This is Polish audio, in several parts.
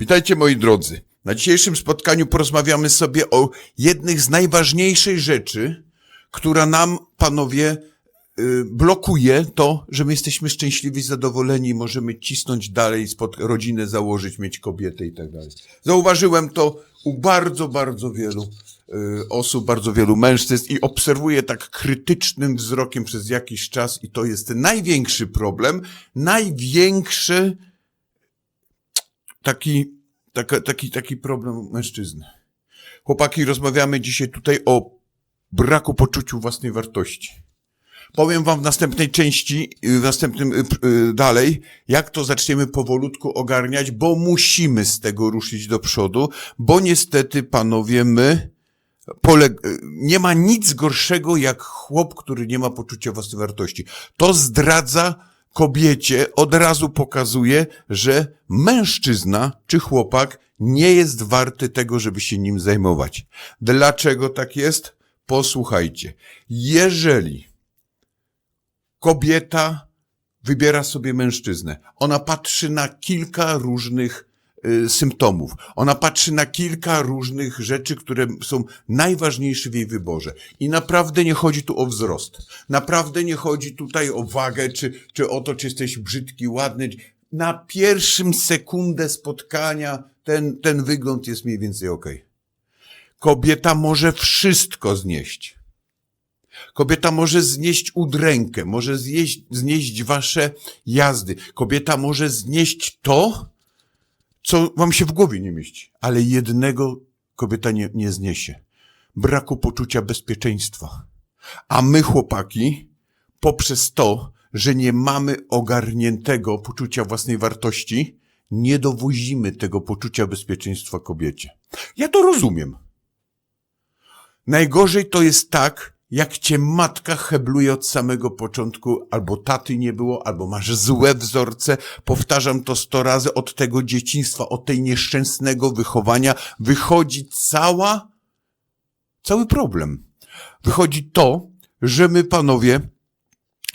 Witajcie moi drodzy. Na dzisiejszym spotkaniu porozmawiamy sobie o jednych z najważniejszych rzeczy, która nam, panowie, y, blokuje to, że my jesteśmy szczęśliwi, zadowoleni, możemy cisnąć dalej, spod rodzinę założyć, mieć kobietę i tak dalej. Zauważyłem to u bardzo, bardzo wielu y, osób, bardzo wielu mężczyzn i obserwuję tak krytycznym wzrokiem przez jakiś czas i to jest największy problem, największy taki, taka, taki, taki problem mężczyzny. Chłopaki, rozmawiamy dzisiaj tutaj o braku poczuciu własnej wartości. Powiem wam w następnej części, y, w następnym y, y, dalej, jak to zaczniemy powolutku ogarniać, bo musimy z tego ruszyć do przodu, bo niestety, panowie, my nie ma nic gorszego jak chłop, który nie ma poczucia własnej wartości. To zdradza kobiecie, od razu pokazuje, że mężczyzna czy chłopak nie jest warty tego, żeby się nim zajmować. Dlaczego tak jest? Posłuchajcie. Jeżeli kobieta wybiera sobie mężczyznę. Ona patrzy na kilka różnych symptomów. Ona patrzy na kilka różnych rzeczy, które są najważniejsze w jej wyborze. I naprawdę nie chodzi tu o wzrost. Naprawdę nie chodzi tutaj o wagę, czy, czy o to, czy jesteś brzydki, ładny. Na pierwszym sekundę spotkania ten, ten wygląd jest mniej więcej okej. Kobieta może wszystko znieść. Kobieta może znieść udrękę, może zjeść, znieść wasze jazdy. Kobieta może znieść to, co wam się w głowie nie mieści. Ale jednego kobieta nie, nie zniesie. Braku poczucia bezpieczeństwa. A my, chłopaki, poprzez to, że nie mamy ogarniętego poczucia własnej wartości, nie dowozimy tego poczucia bezpieczeństwa kobiecie. Ja to rozumiem. Najgorzej to jest tak, jak cię matka hebluje od samego początku, albo taty nie było, albo masz złe wzorce. Powtarzam to sto razy od tego dzieciństwa, od tej nieszczęsnego wychowania wychodzi cała, cały problem. Wychodzi to, że my, panowie,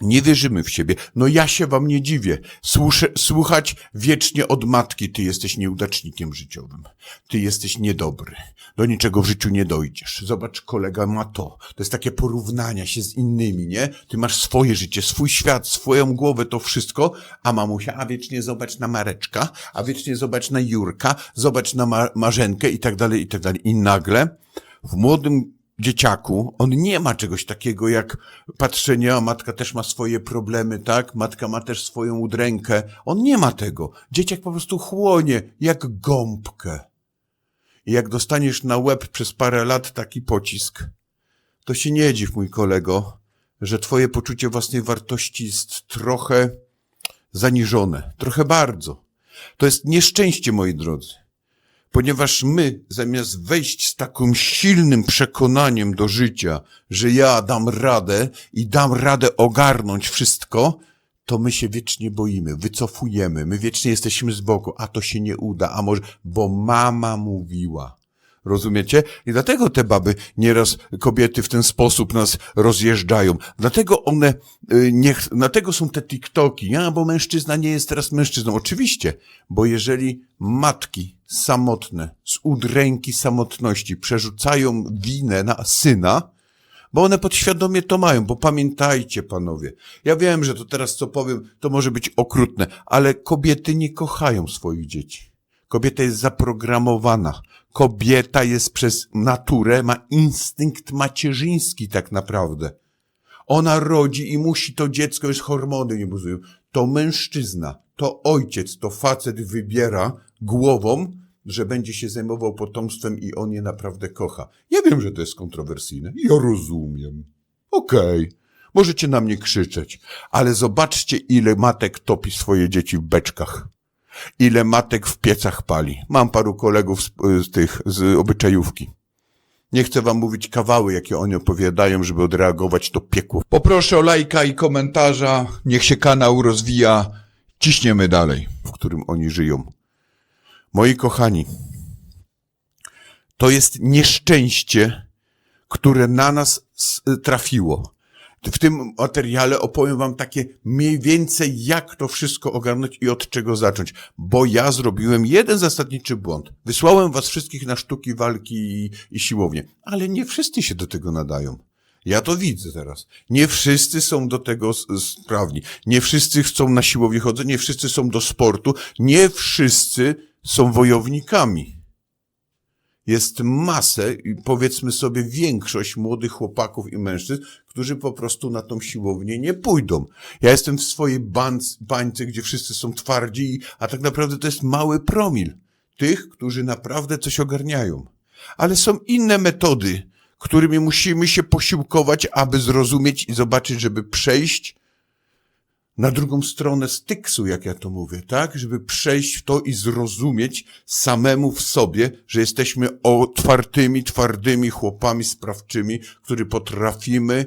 nie wierzymy w siebie. No ja się wam nie dziwię. Słuchać wiecznie od matki, ty jesteś nieudacznikiem życiowym. Ty jesteś niedobry. Do niczego w życiu nie dojdziesz. Zobacz, kolega ma to. To jest takie porównania się z innymi, nie? Ty masz swoje życie, swój świat, swoją głowę, to wszystko, a mamusia, a wiecznie zobacz na Mareczka, a wiecznie zobacz na Jurka, zobacz na ma Marzenkę i tak dalej, i tak dalej. I nagle w młodym dzieciaku, on nie ma czegoś takiego jak patrzenie, a matka też ma swoje problemy, tak? Matka ma też swoją udrękę. On nie ma tego. Dzieciak po prostu chłonie jak gąbkę. I jak dostaniesz na łeb przez parę lat taki pocisk, to się nie dziw, mój kolego, że twoje poczucie własnej wartości jest trochę zaniżone. Trochę bardzo. To jest nieszczęście, moi drodzy ponieważ my, zamiast wejść z takim silnym przekonaniem do życia, że ja dam radę i dam radę ogarnąć wszystko, to my się wiecznie boimy, wycofujemy, my wiecznie jesteśmy z boku, a to się nie uda, a może, bo mama mówiła. Rozumiecie? I dlatego te baby, nieraz kobiety w ten sposób nas rozjeżdżają. Dlatego one, y, nie, dlatego są te TikToki, a bo mężczyzna nie jest teraz mężczyzną. Oczywiście, bo jeżeli matki samotne z udręki samotności przerzucają winę na syna, bo one podświadomie to mają, bo pamiętajcie, panowie, ja wiem, że to teraz co powiem, to może być okrutne, ale kobiety nie kochają swoich dzieci. Kobieta jest zaprogramowana. Kobieta jest przez naturę, ma instynkt macierzyński tak naprawdę. Ona rodzi i musi to dziecko, już hormony nie buzują. To mężczyzna, to ojciec, to facet wybiera głową, że będzie się zajmował potomstwem i on je naprawdę kocha. Ja wiem, że to jest kontrowersyjne. Ja rozumiem. Okej. Możecie na mnie krzyczeć, ale zobaczcie, ile matek topi swoje dzieci w beczkach. Ile matek w piecach pali. Mam paru kolegów z, z tych, z obyczajówki. Nie chcę wam mówić kawały, jakie oni opowiadają, żeby odreagować to piekło. Poproszę o lajka i komentarza. Niech się kanał rozwija. Ciśniemy dalej, w którym oni żyją. Moi kochani, to jest nieszczęście, które na nas trafiło. W tym materiale opowiem wam takie mniej więcej, jak to wszystko ogarnąć i od czego zacząć. Bo ja zrobiłem jeden zasadniczy błąd. Wysłałem was wszystkich na sztuki walki i, i siłownię. Ale nie wszyscy się do tego nadają. Ja to widzę teraz. Nie wszyscy są do tego sprawni. Nie wszyscy chcą na siłownię chodzę, nie wszyscy są do sportu, nie wszyscy są wojownikami. Jest masę, powiedzmy sobie większość młodych chłopaków i mężczyzn, którzy po prostu na tą siłownię nie pójdą. Ja jestem w swojej bańc, bańce, gdzie wszyscy są twardzi, a tak naprawdę to jest mały promil tych, którzy naprawdę coś ogarniają. Ale są inne metody, którymi musimy się posiłkować, aby zrozumieć i zobaczyć, żeby przejść na drugą stronę styksu, jak ja to mówię, tak? Żeby przejść w to i zrozumieć samemu w sobie, że jesteśmy otwartymi, twardymi chłopami sprawczymi, którzy potrafimy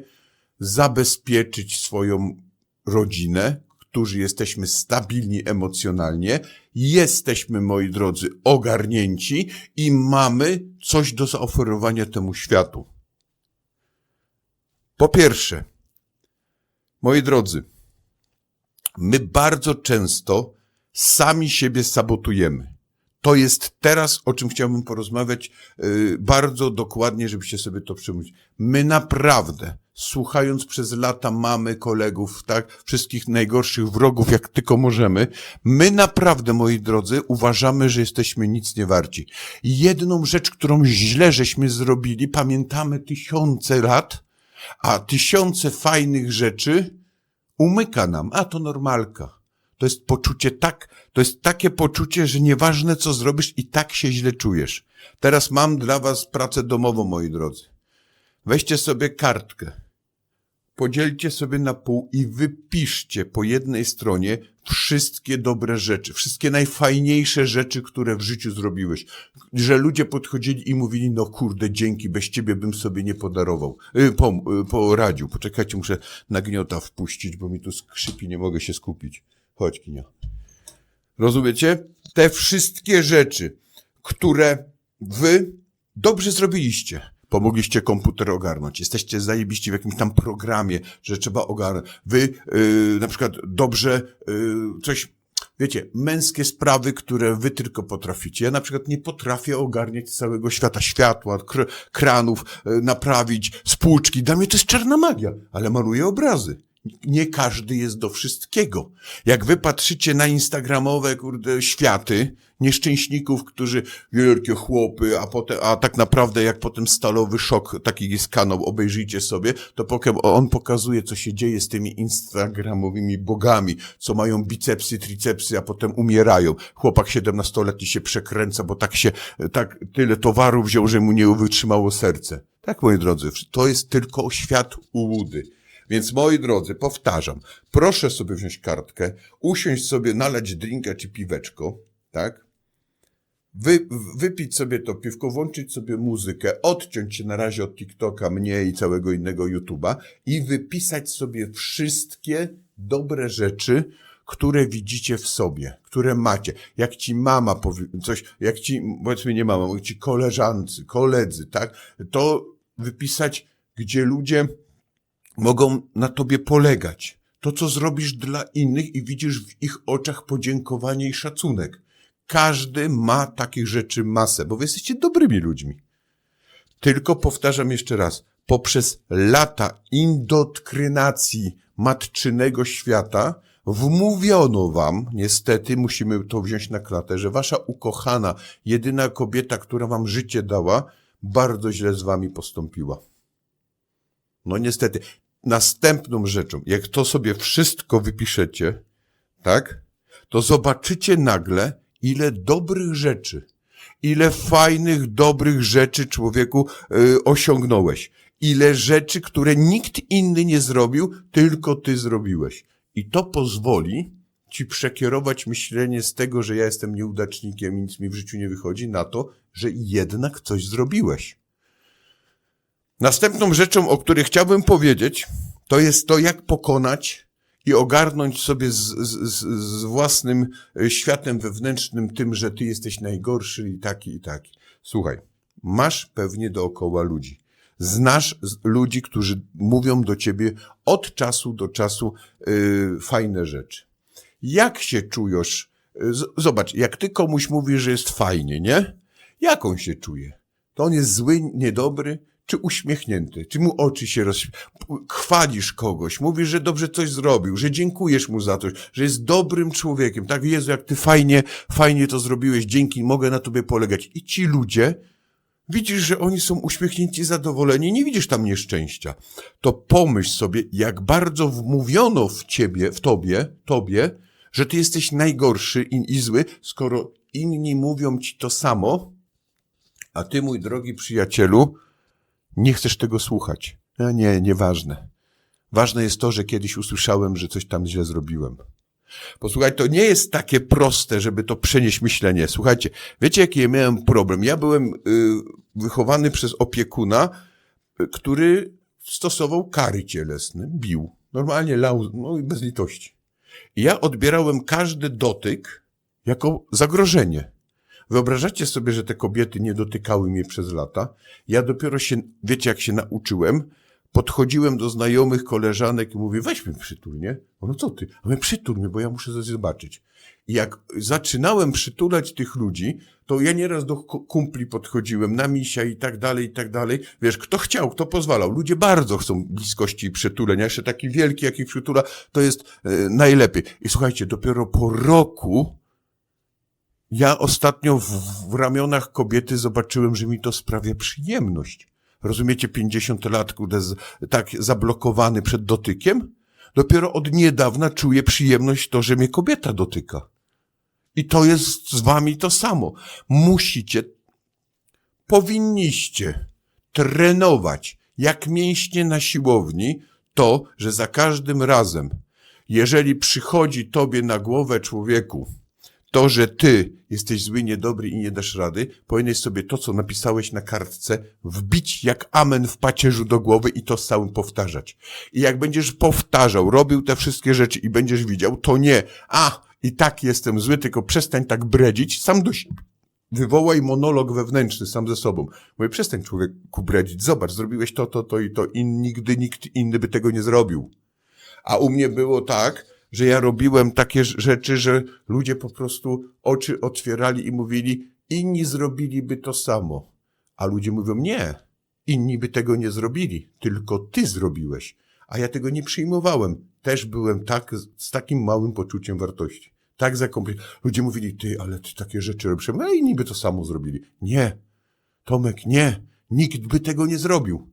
zabezpieczyć swoją rodzinę, którzy jesteśmy stabilni emocjonalnie, jesteśmy, moi drodzy, ogarnięci i mamy coś do zaoferowania temu światu. Po pierwsze, moi drodzy, my bardzo często sami siebie sabotujemy. To jest teraz, o czym chciałbym porozmawiać yy, bardzo dokładnie, żebyście sobie to przemyśleli. My naprawdę, słuchając przez lata mamy, kolegów, tak, wszystkich najgorszych wrogów, jak tylko możemy, my naprawdę, moi drodzy, uważamy, że jesteśmy nic nie warci. Jedną rzecz, którą źle żeśmy zrobili, pamiętamy tysiące lat, a tysiące fajnych rzeczy umyka nam, a to normalka. To jest poczucie tak, to jest takie poczucie, że nieważne co zrobisz i tak się źle czujesz. Teraz mam dla was pracę domową, moi drodzy. Weźcie sobie kartkę, podzielcie sobie na pół i wypiszcie po jednej stronie wszystkie dobre rzeczy, wszystkie najfajniejsze rzeczy, które w życiu zrobiłeś. Że ludzie podchodzili i mówili, no kurde, dzięki, bez ciebie bym sobie nie podarował, yy, pom, yy, poradził. Poczekajcie, muszę nagniota wpuścić, bo mi tu skrzypi, nie mogę się skupić. Chodź, Kinia. Rozumiecie? Te wszystkie rzeczy, które wy dobrze zrobiliście. Pomogliście komputer ogarnąć. Jesteście zajebiści w jakimś tam programie, że trzeba ogarnąć. Wy yy, na przykład dobrze yy, coś, wiecie, męskie sprawy, które wy tylko potraficie. Ja na przykład nie potrafię ogarniać całego świata, światła, kr- kranów, yy, naprawić, spłuczki. Dla mnie to jest czarna magia, ale maluję obrazy. Nie każdy jest do wszystkiego. Jak wy patrzycie na instagramowe, kurde, światy, nieszczęśników, którzy wielkie chłopy, a potem, a tak naprawdę jak potem stalowy szok, taki jest kanał, obejrzyjcie sobie, to pokiem on pokazuje, co się dzieje z tymi instagramowymi bogami, co mają bicepsy, tricepsy, a potem umierają. Chłopak 17-letni się przekręca, bo tak się, tak tyle towaru wziął, że mu nie wytrzymało serce. Tak, moi drodzy, to jest tylko świat ułudy. Więc moi drodzy, powtarzam, proszę sobie wziąć kartkę, usiąść sobie, nalać drinka czy piweczko, tak? Wy, wypić sobie to piwko, włączyć sobie muzykę, odciąć się na razie od TikToka, mnie i całego innego YouTube'a i wypisać sobie wszystkie dobre rzeczy, które widzicie w sobie, które macie. Jak ci mama powie, coś, jak ci, powiedzmy nie mama, jak ci koleżancy, koledzy, tak? To wypisać, gdzie ludzie mogą na tobie polegać. To, co zrobisz dla innych i widzisz w ich oczach podziękowanie i szacunek. Każdy ma takich rzeczy masę, bo wy jesteście dobrymi ludźmi. Tylko powtarzam jeszcze raz, poprzez lata indoktrynacji matczynego świata wmówiono wam, niestety musimy to wziąć na klatę, że wasza ukochana, jedyna kobieta, która wam życie dała, bardzo źle z wami postąpiła. No niestety. Następną rzeczą, jak to sobie wszystko wypiszecie, tak, to zobaczycie nagle, ile dobrych rzeczy, ile fajnych, dobrych rzeczy człowieku y, osiągnąłeś. Ile rzeczy, które nikt inny nie zrobił, tylko ty zrobiłeś. I to pozwoli ci przekierować myślenie z tego, że ja jestem nieudacznikiem i nic mi w życiu nie wychodzi, na to, że jednak coś zrobiłeś. Następną rzeczą, o której chciałbym powiedzieć, to jest to, jak pokonać i ogarnąć sobie z, z, z, własnym e, światem wewnętrznym tym, że ty jesteś najgorszy i taki i taki. Słuchaj, masz pewnie dookoła ludzi. Znasz ludzi, którzy mówią do ciebie od czasu do czasu y, fajne rzeczy. Jak się czujesz? Z- Zobacz, jak ty komuś mówisz, że jest fajnie, nie? Jak on się czuje? To on jest zły, niedobry, czy uśmiechnięty? Czy mu oczy się roz... Chwalisz kogoś, mówisz, że dobrze coś zrobił, że dziękujesz mu za coś, że jest dobrym człowiekiem. Tak, Jezu, jak ty fajnie, fajnie to zrobiłeś, dzięki, mogę na tobie polegać. I ci ludzie, widzisz, że oni są uśmiechnięci, zadowoleni, nie widzisz tam nieszczęścia. To pomyśl sobie, jak bardzo wmówiono w ciebie, w tobie, tobie, że ty jesteś najgorszy i, i zły, skoro inni mówią ci to samo, a ty, mój drogi przyjacielu, nie chcesz tego słuchać. A nie, nieważne. Ważne jest to, że kiedyś usłyszałem, że coś tam źle zrobiłem. Posłuchaj, to nie jest takie proste, żeby to przenieść myślenie. Słuchajcie, wiecie, jaki ja miałem problem? Ja byłem y, wychowany przez opiekuna, y, który stosował kary cielesne, bił. Normalnie lał, no i bez litości. I ja odbierałem każdy dotyk jako zagrożenie. Wyobrażacie sobie, że te kobiety nie dotykały mnie przez lata? Ja dopiero się, wiecie jak się nauczyłem? Podchodziłem do znajomych koleżanek i mówię, weź mnie przytul, nie? No co ty? A my przytul mnie, bo ja muszę coś zobaczyć. I jak zaczynałem przytulać tych ludzi, to ja nieraz do ku- kumpli podchodziłem, na misia i tak dalej, i tak dalej. Wiesz, kto chciał, kto pozwalał. Ludzie bardzo chcą bliskości i przytulenia. Jeszcze taki wielki, jaki przytula, to jest e, najlepiej. I słuchajcie, dopiero po roku ja ostatnio w, w ramionach kobiety zobaczyłem, że mi to sprawia przyjemność. Rozumiecie, 50 lat, tak zablokowany przed dotykiem? Dopiero od niedawna czuję przyjemność to, że mnie kobieta dotyka. I to jest z wami to samo. Musicie, powinniście trenować, jak mięśnie na siłowni, to, że za każdym razem, jeżeli przychodzi tobie na głowę człowieku, to, że ty jesteś zły, niedobry i nie dasz rady, powinieneś sobie to, co napisałeś na kartce, wbić jak amen w pacierzu do głowy i to z całym powtarzać. I jak będziesz powtarzał, robił te wszystkie rzeczy i będziesz widział, to nie, a, i tak jestem zły, tylko przestań tak bredzić, sam do siebie. Wywołaj monolog wewnętrzny sam ze sobą. Mówię, przestań człowieku bredzić, zobacz, zrobiłeś to, to, to i to i nigdy nikt inny by tego nie zrobił. A u mnie było tak, że ja robiłem takie rz- rzeczy, że ludzie po prostu oczy otwierali i mówili, inni zrobiliby to samo. A ludzie mówią, nie, inni by tego nie zrobili, tylko ty zrobiłeś. A ja tego nie przyjmowałem. Też byłem tak, z takim małym poczuciem wartości. Tak zakomplikowany. Ludzie mówili, ty, ale ty takie rzeczy robisz. A inni by to samo zrobili. Nie, Tomek, nie, nikt by tego nie zrobił.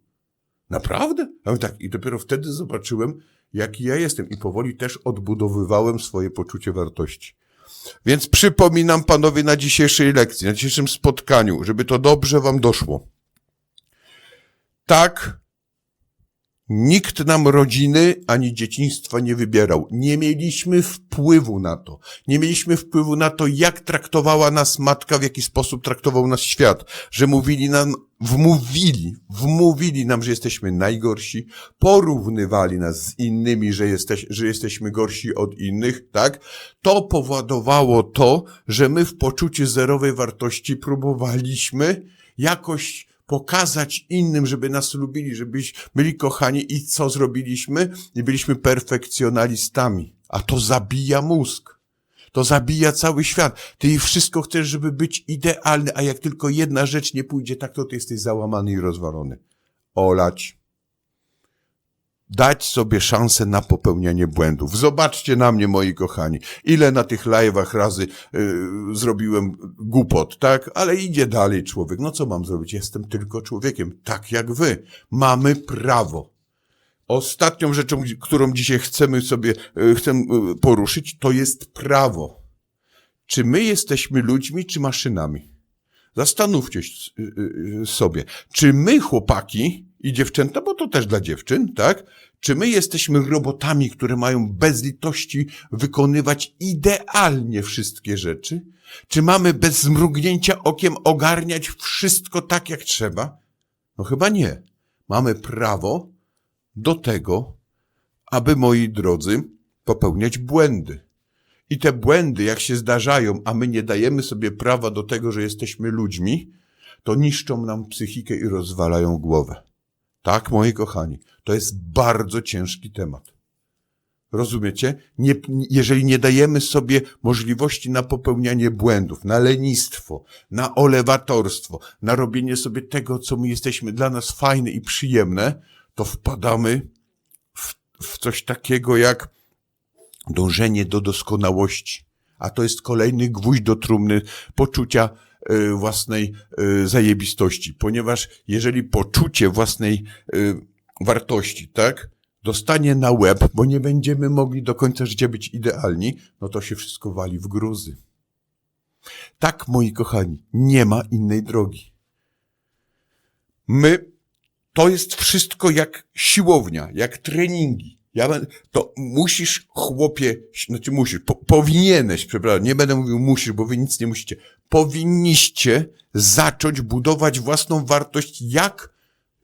Naprawdę? A tak, i dopiero wtedy zobaczyłem, jaki ja jestem i powoli też odbudowywałem swoje poczucie wartości. Więc przypominam panowie na dzisiejszej lekcji, na dzisiejszym spotkaniu, żeby to dobrze wam doszło. Tak, nikt nam rodziny ani dzieciństwa nie wybierał. Nie mieliśmy wpływu na to. Nie mieliśmy wpływu na to, jak traktowała nas matka, w jaki sposób traktował nas świat. Że mówili nam, wmówili, wmówili nam, że jesteśmy najgorsi, porównywali nas z innymi, że, jesteś, że jesteśmy gorsi od innych, tak? To powodowało to, że my w poczuciu zerowej wartości próbowaliśmy jakoś pokazać innym, żeby nas lubili, żebyś byli kochani i co zrobiliśmy? I byliśmy perfekcjonalistami. A to zabija mózg. To zabija cały świat. Ty wszystko chcesz, żeby być idealny, a jak tylko jedna rzecz nie pójdzie tak, to ty jesteś załamany i rozwalony. Olać. Dać sobie szansę na popełnianie błędów. Zobaczcie na mnie, moi kochani. Ile na tych live'ach razy yy, zrobiłem głupot, tak? Ale idzie dalej człowiek. No co mam zrobić? Jestem tylko człowiekiem, tak jak wy. Mamy prawo. Ostatnią rzeczą, którą dzisiaj chcemy sobie, yy, chcę yy, poruszyć, to jest prawo. Czy my jesteśmy ludźmi, czy maszynami? Zastanówcie y, y, y, sobie, czy my, chłopaki i dziewczęta, bo to też dla dziewczyn, tak? Czy my jesteśmy robotami, które mają bez litości wykonywać idealnie wszystkie rzeczy? Czy mamy bez zmrugnięcia okiem ogarniać wszystko tak, jak trzeba? No chyba nie. Mamy prawo do tego, aby, moi drodzy, popełniać błędy. I te błędy, jak się zdarzają, a my nie dajemy sobie prawa do tego, że jesteśmy ludźmi, to niszczą nam psychikę i rozwalają głowę. Tak, moi kochani, to jest bardzo ciężki temat. Rozumiecie? Nie, jeżeli nie dajemy sobie możliwości na popełnianie błędów, na lenistwo, na olewatorstwo, na robienie sobie tego, co my jesteśmy dla nas fajne i przyjemne, to wpadamy w, w coś takiego jak dążenie do doskonałości. A to jest kolejny gwóźdź do trumny poczucia własnej y, zajebistości. Ponieważ jeżeli poczucie własnej y, wartości, tak, dostanie na łeb, bo nie będziemy mogli do końca życia być idealni, no to się wszystko wali w gruzy. Tak, moi kochani, nie ma innej drogi. My, to jest wszystko jak siłownia, jak treningi. Ja będę, to musisz, chłopie, znaczy musisz, po, powinieneś, przepraszam, nie będę mówił musisz, bo wy nic nie musicie. Powinniście zacząć budować własną wartość, jak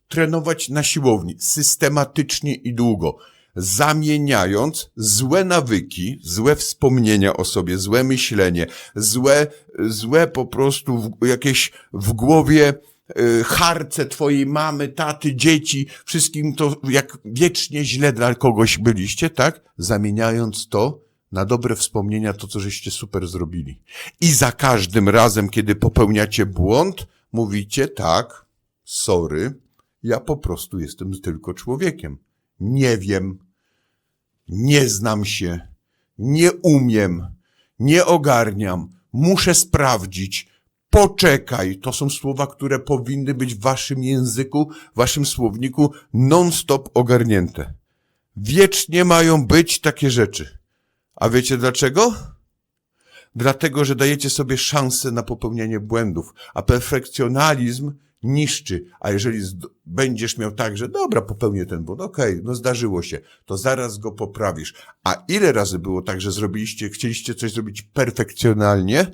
trenować na siłowni, systematycznie i długo, zamieniając złe nawyki, złe wspomnienia o sobie, złe myślenie, złe, złe po prostu w, jakieś w głowie harce twojej mamy, taty, dzieci, wszystkim to jak wiecznie źle dla kogoś byliście, tak? Zamieniając to na dobre wspomnienia, to co żeście super zrobili. I za każdym razem, kiedy popełniacie błąd, mówicie tak, sorry, ja po prostu jestem tylko człowiekiem. Nie wiem, nie znam się, nie umiem, nie ogarniam, muszę sprawdzić, poczekaj. To są słowa, które powinny być w waszym języku, waszym słowniku non-stop ogarnięte. Wiecznie mają być takie rzeczy. A wiecie dlaczego? Dlatego, że dajecie sobie szansę na popełnianie błędów, a perfekcjonalizm niszczy. A jeżeli będziesz miał tak, że dobra, popełnię ten błąd, okej, no zdarzyło się, to zaraz go poprawisz. A ile razy było tak, że zrobiliście, chcieliście coś zrobić perfekcjonalnie,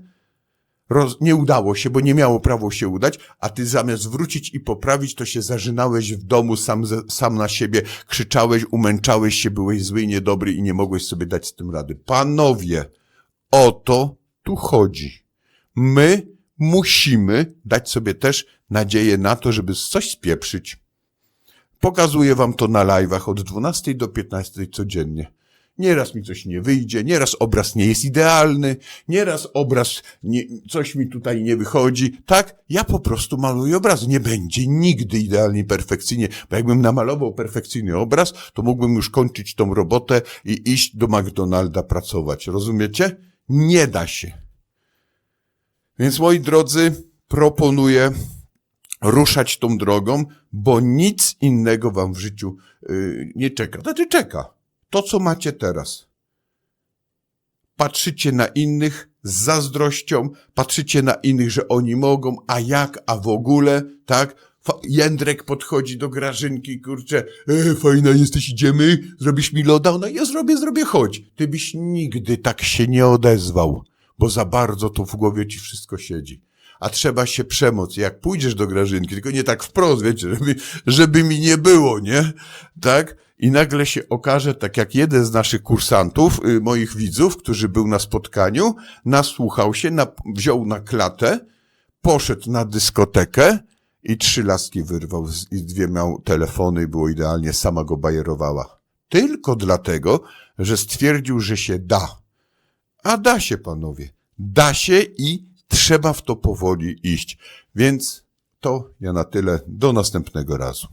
roz, nie udało się, bo nie miało prawo się udać, a ty zamiast wrócić i poprawić, to się zażynałeś w domu sam, sam na siebie, krzyczałeś, umęczałeś się, byłeś zły i niedobry i nie mogłeś sobie dać z tym rady. Panowie, o to tu chodzi. My musimy dać sobie też nadzieję na to, żeby coś spieprzyć. Pokazuję wam to na live'ach od 12 do 15 codziennie. Nieraz mi coś nie wyjdzie, nieraz obraz nie jest idealny, nieraz obraz, nie, coś mi tutaj nie wychodzi. Tak, ja po prostu maluję obraz. Nie będzie nigdy idealnie, perfekcyjnie, bo jakbym namalował perfekcyjny obraz, to mógłbym już kończyć tą robotę i iść do McDonalda pracować. Rozumiecie? Nie da się. Więc moi drodzy, proponuję ruszać tą drogą, bo nic innego wam w życiu yy, nie czeka. Znaczy czeka. To, co macie teraz. Patrzycie na innych z zazdrością, patrzycie na innych, że oni mogą, a jak, a w ogóle, tak? Jędrek podchodzi do Grażynki, kurczę, e, fajna jesteś, idziemy, zrobisz mi loda? Ona, ja zrobię, zrobię, chodź. Ty byś nigdy tak się nie odezwał, bo za bardzo to w głowie ci wszystko siedzi. A trzeba się przemoc. Jak pójdziesz do Grażynki, tylko nie tak wprost, wiecie, żeby, żeby mi nie było, nie? Tak? I nagle się okaże, tak jak jeden z naszych kursantów, y, moich widzów, który był na spotkaniu, nasłuchał się, na, wziął na klatę, poszedł na dyskotekę i trzy laski wyrwał i dwie miał telefony było idealnie, sama go bajerowała. Tylko dlatego, że stwierdził, że się da. A da się, panowie. Da się i trzeba w to powoli iść. Więc to ja na tyle. Do następnego razu.